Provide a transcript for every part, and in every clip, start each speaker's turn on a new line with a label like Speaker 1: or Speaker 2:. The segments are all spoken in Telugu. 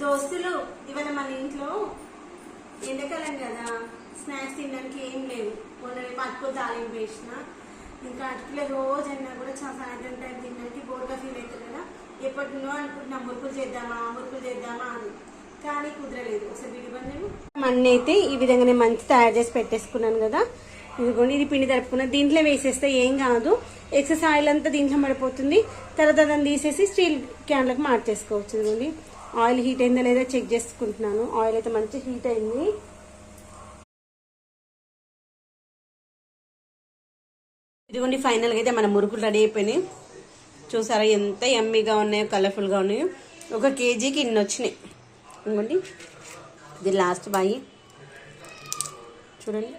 Speaker 1: దోస్తులు ఇవాళ మన ఇంట్లో ఎండాకాలం కదా స్నాక్స్ తినడానికి ఏం లేవు మొన్న రేపు అటుకో తాలింపు వేసిన ఇంకా అటుకులే రోజు అయినా కూడా చాలా సాయంత్రం టైం తినడానికి బోర్గా ఫీల్ అవుతుంది కదా. ఎప్పటినో అనుకుంటున్నా మురుకులు చేద్దామా మురుకులు చేద్దామా అని. కానీ కుదరలేదు. ఒకసారి విడిబంధం మన్ని అయితే ఈ విధంగా నేను మంచి తయారు చేసి పెట్టేసుకున్నాను కదా. ఇదిగోండి ఇది పిండి తరుపుకున్నా దీంట్లో వేసేస్తే ఏం కాదు. ఎక్సెస్ ఆయిల్ అంతా దీంట్లో పడిపోతుంది. తర్వాత దాన్ని తీసేసి స్టీల్ క్యాన్లకు మార్చేసుకోవచ్చు. ఇదిగోండి. ఆయిల్ హీట్ అయిందా లేదా చెక్ చేసుకుంటున్నాను. ఆయిల్ అయితే మంచి హీట్ అయింది. ఇదిగోండి ఫైనల్గా అయితే మన మురుకులు రెడీ అయిపోయినాయి. చూసారా ఎంత ఎమ్మీగా ఉన్నాయో కలర్ఫుల్గా ఉన్నాయో. ఒక కేజీకి ఇన్ని వచ్చినాయి. ఇదిగోండి ఇది లాస్ట్ బాయి. చూడండి.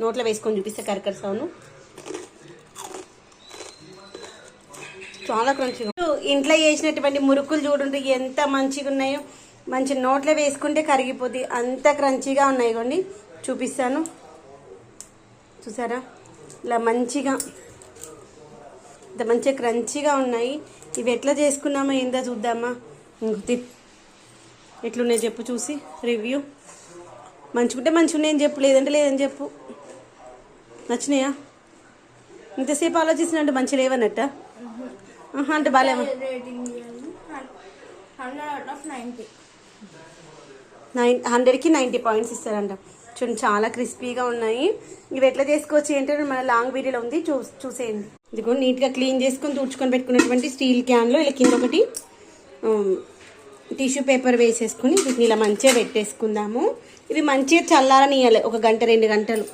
Speaker 1: నోట్లో వేసుకొని చూపిస్తే కరకర సౌను చాలా క్రంచిగా. ఇంట్లో చేసినటువంటి మురుకులు చూడండి ఎంత మంచిగా ఉన్నాయో మంచి నోట్లో వేసుకుంటే కరిగిపోతుంది అంత క్రంచిగా ఉన్నాయి కొన్ని. చూపిస్తాను. చూసారా? ఇలా మంచిగా. ఇంత మంచిగా క్రంచిగా ఉన్నాయి. ఇవి ఎట్లా చేసుకున్నామా ఏందో చూద్దామా? ఎట్లున్నాయి చెప్పు చూసి. రివ్యూ. మంచిగుంటే మంచిగా ఉన్నాయని చెప్పు. లేదంటే లేదని చెప్పు. నచ్చినాయా? ఇంతసేపు ఆలోచిస్తున్నట్టు మంచి లేవన్నట్ట? అంటే
Speaker 2: నైంటీ.
Speaker 1: నైన్ హండ్రెడ్కి నైంటీ పాయింట్స్ ఇస్తారంట. చూడండి చాలా క్రిస్పీగా ఉన్నాయి. ఇవి ఎట్లా చేసుకోవచ్చు ఏంటంటే మన లాంగ్ వీడియోలో ఉంది. చూ చూసేయండి. ఇదిగో నీట్గా క్లీన్ చేసుకొని తుడుచుకొని పెట్టుకున్నటువంటి స్టీల్ క్యాన్లో ఇలా కింద ఒకటి టిష్యూ పేపర్ వేసేసుకొని వీటిని ఇలా మంచిగా పెట్టేసుకుందాము. ఇవి మంచిగా చల్లారనియాలి. ఒక గంట రెండు గంటలు.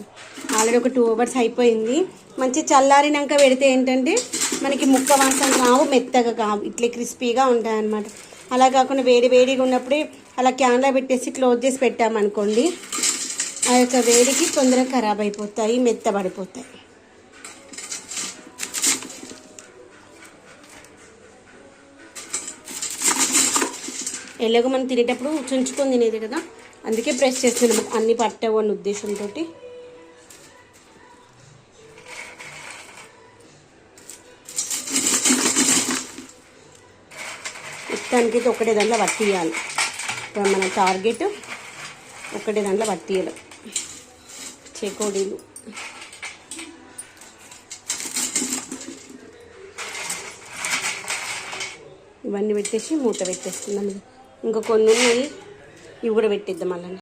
Speaker 1: ఆల్రెడీ ఒక టూ అవర్స్ అయిపోయింది. మంచిగా చల్లారినాక పెడితే ఏంటంటే మనకి ముక్క వాసన రావు మెత్తగా కావు. ఇట్లే క్రిస్పీగా ఉంటాయి అన్నమాట అలా కాకుండా వేడి వేడిగా ఉన్నప్పుడే అలా క్యాన్లో పెట్టేసి క్లోజ్ చేసి పెట్టామనుకోండి ఆ యొక్క వేడికి తొందరగా ఖరాబ్ అయిపోతాయి మెత్తబడిపోతాయి ఎలాగో మనం తినేటప్పుడు చుంచుకొని తినేది కదా అందుకే ప్రెస్ చేస్తున్నాం అన్ని పట్టవు అన్న ఉద్దేశంతో ఇష్టానికి అయితే ఒకటే దాంట్లో పట్టియాలి. ఇప్పుడు మన టార్గెట్ ఒకటే దాంట్లో పట్టియాలి. చెకోడీలు. ఇవన్నీ పెట్టేసి మూత పెట్టేస్తున్నాం. ఇంకా కొన్ని ఉన్నాయి ఇవి కూడా పెట్టిద్దాం అలానే